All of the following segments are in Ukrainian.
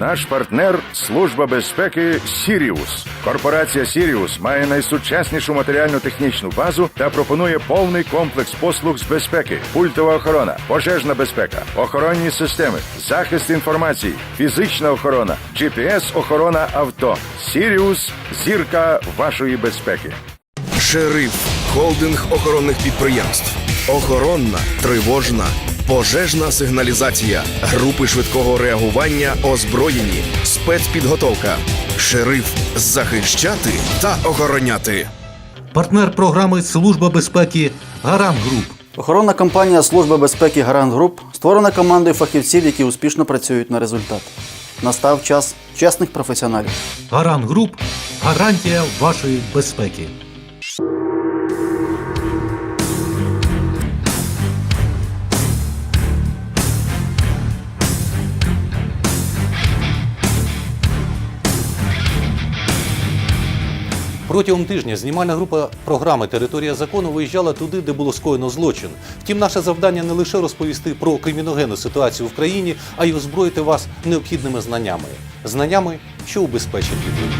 Наш партнер Служба безпеки Сіріус. Корпорація Сіріус має найсучаснішу матеріально-технічну базу та пропонує повний комплекс послуг з безпеки, пультова охорона, пожежна безпека, охоронні системи, захист інформації, фізична охорона, GPS-охорона авто. Сіріус зірка вашої безпеки. Шериф холдинг охоронних підприємств. Охоронна, тривожна, пожежна сигналізація, групи швидкого реагування, озброєні, спецпідготовка. Шериф захищати та охороняти. Партнер програми Служба безпеки Гарант Груп. Охоронна компанія Служби безпеки Гарант Груп створена командою фахівців, які успішно працюють на результат. Настав час чесних професіоналів. Гарант Груп гарантія вашої безпеки. Протягом тижня знімальна група програми Територія закону виїжджала туди, де було скоєно злочин. Втім, наше завдання не лише розповісти про криміногенну ситуацію в країні, а й озброїти вас необхідними знаннями. Знаннями, що убезпечать людей.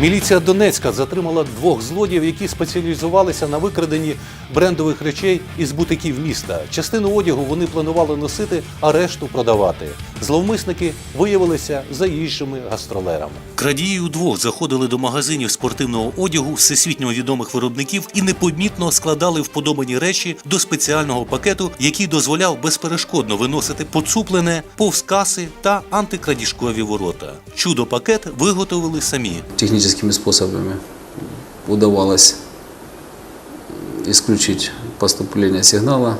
Міліція Донецька затримала двох злодіїв, які спеціалізувалися на викраденні брендових речей із бутиків міста. Частину одягу вони планували носити, а решту продавати. Зловмисники виявилися заїжджими гастролерами. Крадії удвох заходили до магазинів спортивного одягу всесвітньо відомих виробників і непомітно складали вподобані речі до спеціального пакету, який дозволяв безперешкодно виносити поцуплене повз каси та антикрадіжкові ворота. Чудо пакет виготовили самі. техническими способами удавалось исключить поступление сигнала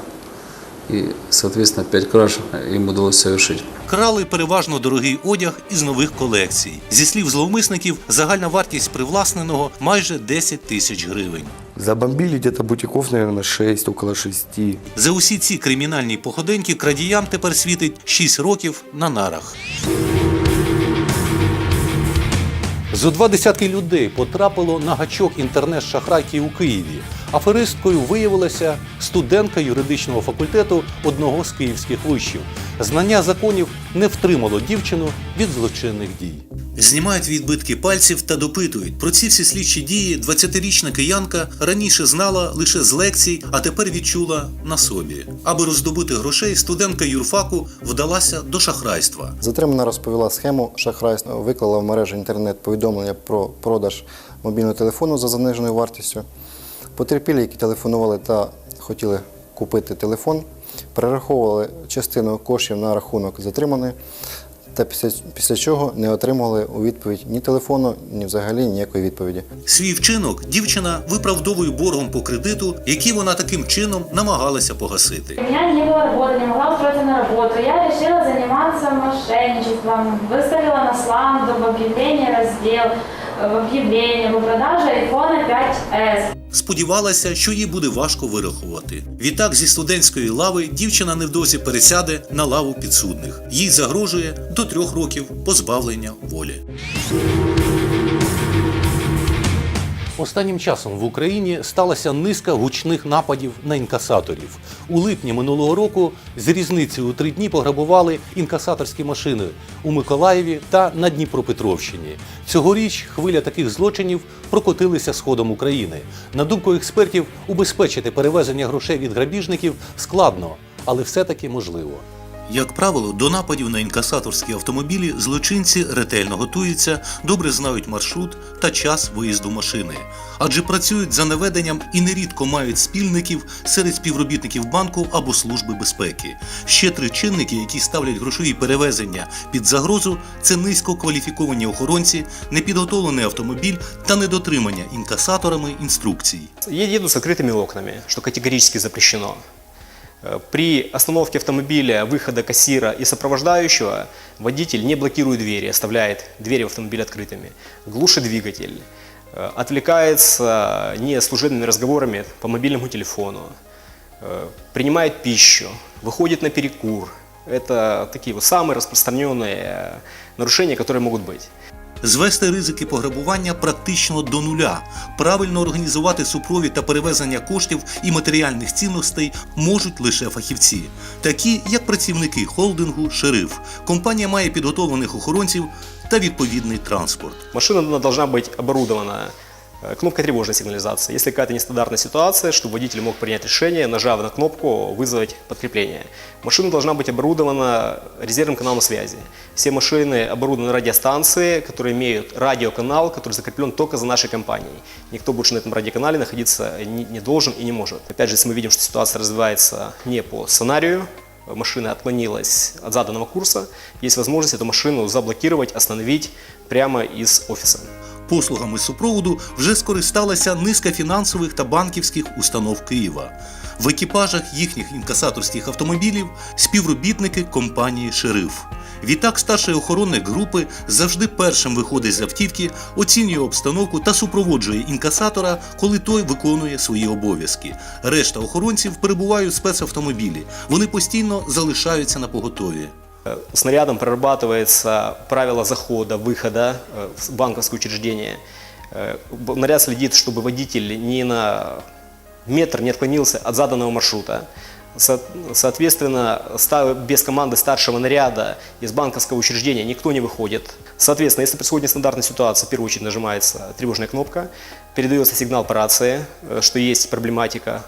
и, соответственно, 5 краж им удалось совершить. Крали переважно дорогий одяг із нових колекцій. Зі слів зловмисників, загальна вартість привласненого майже 10 тисяч гривень. Забомбили где-то бутиков, наверное, 6, около 6. За усі ці кримінальні походеньки крадіям тепер світить 6 років на нарах. Зо два десятки людей потрапило на гачок інтернет-шахрайки у Києві. Аферисткою виявилася студентка юридичного факультету одного з київських вишів. Знання законів не втримало дівчину від злочинних дій. Знімають відбитки пальців та допитують. Про ці всі слідчі дії 20-річна киянка раніше знала лише з лекцій, а тепер відчула на собі. Аби роздобути грошей, студентка юрфаку вдалася до шахрайства. Затримана розповіла схему шахрайства, виклала в мережу інтернет повідомлення про продаж мобільного телефону за заниженою вартістю. Потерпілі, які телефонували та хотіли купити телефон, перераховували частину коштів на рахунок затриманої, та після, після чого не отримували у відповідь ні телефону, ні взагалі ніякої відповіді. Свій вчинок дівчина виправдовує боргом по кредиту, який вона таким чином намагалася погасити. У меня не было работы, не могла устроиться на работу. Я решила заниматься мошенничеством. Выставила на сланду в объявлении раздел, э, в объявлении по продаже iPhone 5s. Сподівалася, що їй буде важко вирахувати. Відтак зі студентської лави дівчина невдовзі пересяде на лаву підсудних. Їй загрожує до трьох років позбавлення волі. Останнім часом в Україні сталася низка гучних нападів на інкасаторів. У липні минулого року з різниці у три дні пограбували інкасаторські машини у Миколаєві та на Дніпропетровщині. Цьогоріч хвиля таких злочинів прокотилися сходом України. На думку експертів, убезпечити перевезення грошей від грабіжників складно, але все-таки можливо. Як правило, до нападів на інкасаторські автомобілі злочинці ретельно готуються, добре знають маршрут та час виїзду машини, адже працюють за наведенням і нерідко мають спільників серед співробітників банку або служби безпеки. Ще три чинники, які ставлять грошові перевезення під загрозу, це низько кваліфіковані охоронці, непідготовлений автомобіль та недотримання інкасаторами інструкцій. Я еду с открытыми окнами, что категорически запрещено. Э, При остановке автомобиля, выхода кассира и сопровождающего водитель не блокирует двери, оставляет двери в автомобиле открытыми, глушит двигатель, э, отвлекается не служебными разговорами по мобильному телефону, э, принимает пищу, выходит на перекур. Это такие вот самые распространенные э, нарушения, которые могут быть. Звести ризики пограбування практично до нуля, правильно організувати супровід та перевезення коштів і матеріальних цінностей можуть лише фахівці, такі як працівники холдингу Шериф. Компанія має підготовлених охоронців та відповідний транспорт. Машина повинна бути оборудована э, кнопкой тревожной сигнализации. Если какая-то нестандартная ситуация, чтобы водитель мог принять решение, нажав на кнопку «Вызвать подкрепление». Машина должна быть оборудована резервным каналом связи. Все машины оборудованы радиостанцией, которые имеют радиоканал, который закреплен только за нашей компанией. Никто больше на этом радиоканале находиться не должен и не может. Опять же, если мы видим, что ситуация развивается не по сценарию, машина отклонилась от заданного курса, есть возможность эту машину заблокировать, остановить прямо из офиса. Послугами супроводу вже скористалася низка фінансових та банківських установ Києва. В екіпажах їхніх інкасаторських автомобілів співробітники компанії Шериф. Відтак старший охоронник групи завжди першим виходить з автівки, оцінює обстановку та супроводжує інкасатора, коли той виконує свої обов'язки. Решта охоронців перебувають в спецавтомобілі. Вони постійно залишаються на поготові. Э, Снарядом прорабатывается правило захода, выхода э, в банковское учреждение. Э, Наряд следит, чтобы водитель ни на метр не отклонился от заданного маршрута. Со- Соответственно, без команды старшего наряда из банковского учреждения никто не выходит. Соответственно, если происходит нестандартная ситуация, в первую очередь нажимается тревожная кнопка, передается сигнал по рации, э, что есть проблематика,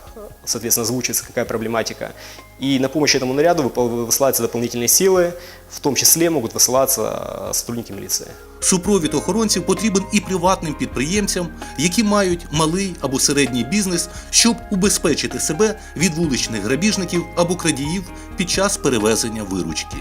соответственно, озвучивается, какая проблематика. И на помощь этому наряду выпол- высылаются дополнительные силы, в том числе могут высылаться э, сотрудники милиции. Супровід охоронців потрібен і приватним підприємцям, які мають малий або середній бізнес, щоб убезпечити себе від вуличних грабіжників або крадіїв під час перевезення виручки.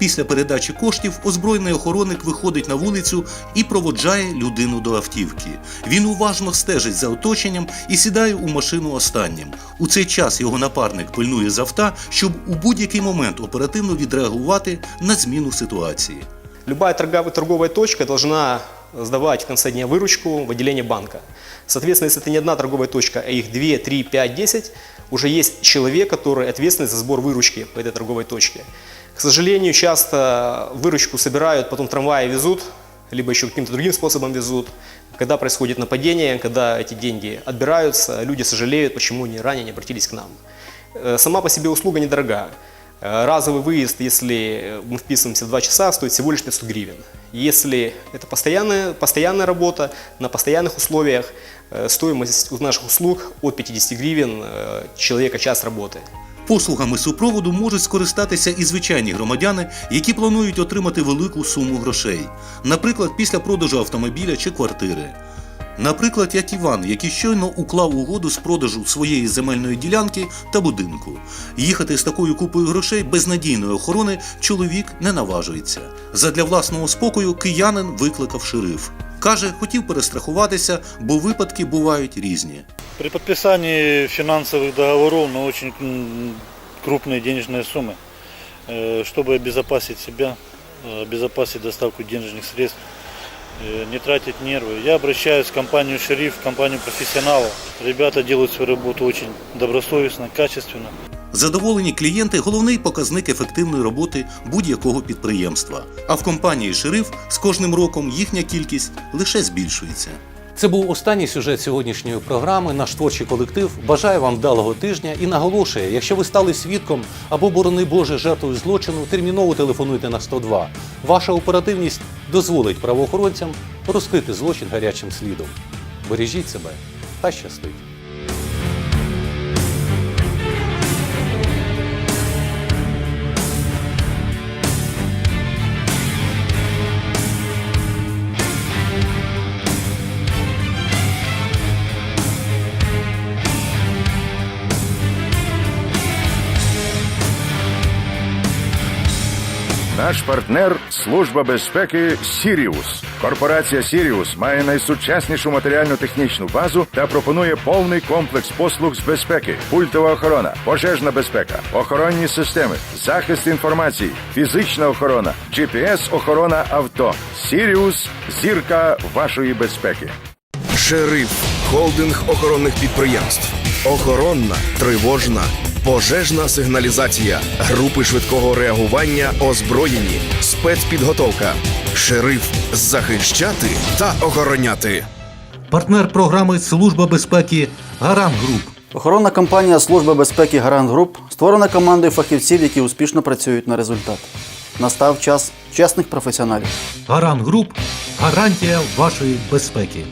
Після передачі коштів озброєний охоронник виходить на вулицю і проводжає людину до автівки. Він уважно стежить за оточенням і сідає у машину останнім. У цей час його напарник пильнує з авто, щоб у будь-який момент оперативно відреагувати на зміну ситуації. Любая торговая, торговая точка должна сдавать в конце дня выручку в отделение банка. Соответственно, если это не одна торговая точка, а их 2, 3, 5, 10, уже есть человек, который ответственный за сбор выручки по этой торговой точке. К сожалению, часто выручку собирают, потом трамваи везут, либо еще каким-то другим способом везут. Когда происходит нападение, когда эти деньги отбираются, люди сожалеют, почему они ранее не обратились к нам. Э, Сама по себе услуга недорога. Э, Разовый выезд, если мы вписываемся в 2 часа, стоит всего лишь 500 гривен. Если это постоянная, постоянная работа, на постоянных условиях, э, стоимость наших услуг от 50 гривен человека час работы. Послугами супроводу можуть скористатися і звичайні громадяни, які планують отримати велику суму грошей, наприклад, після продажу автомобіля чи квартири. Наприклад, як Іван, який щойно уклав угоду з продажу своєї земельної ділянки та будинку. Їхати з такою купою грошей без надійної охорони чоловік не наважується. Задля власного спокою киянин викликав шериф. Каже, хотів перестрахуватися, бо випадки бувають різні. При подписании финансовых договоров на очень м, крупные денежные суммы, э, чтобы обезопасить себя, э, обезопасить доставку денежных средств, э, не тратить нервы, я обращаюсь в компанию «Шериф», в компанию профессионалов. Ребята делают свою работу очень добросовестно, качественно. Задоволені клієнти головний показник ефективної роботи будь-якого підприємства. А в компанії Шериф з кожним роком їхня кількість лише збільшується. Це був останній сюжет сьогоднішньої програми. Наш творчий колектив бажає вам вдалого тижня і наголошує, якщо ви стали свідком або, борони Боже, жертвою злочину, терміново телефонуйте на 102. Ваша оперативність дозволить правоохоронцям розкрити злочин гарячим слідом. Бережіть себе та щастить! Наш партнер служба безпеки Сіріус. Корпорація Сіріус має найсучаснішу матеріально-технічну базу та пропонує повний комплекс послуг з безпеки, пультова охорона, пожежна безпека, охоронні системи, захист інформації, фізична охорона, GPS охорона авто. Сіріус зірка вашої безпеки. Шериф холдинг охоронних підприємств. Охоронна, тривожна, пожежна сигналізація, групи швидкого реагування озброєні, спецпідготовка, шериф захищати та охороняти. Партнер програми Служба безпеки Гарант Груп. Охоронна компанія Служба безпеки Гарант Груп створена командою фахівців, які успішно працюють на результат. Настав час чесних професіоналів. Гарант Груп гарантія вашої безпеки.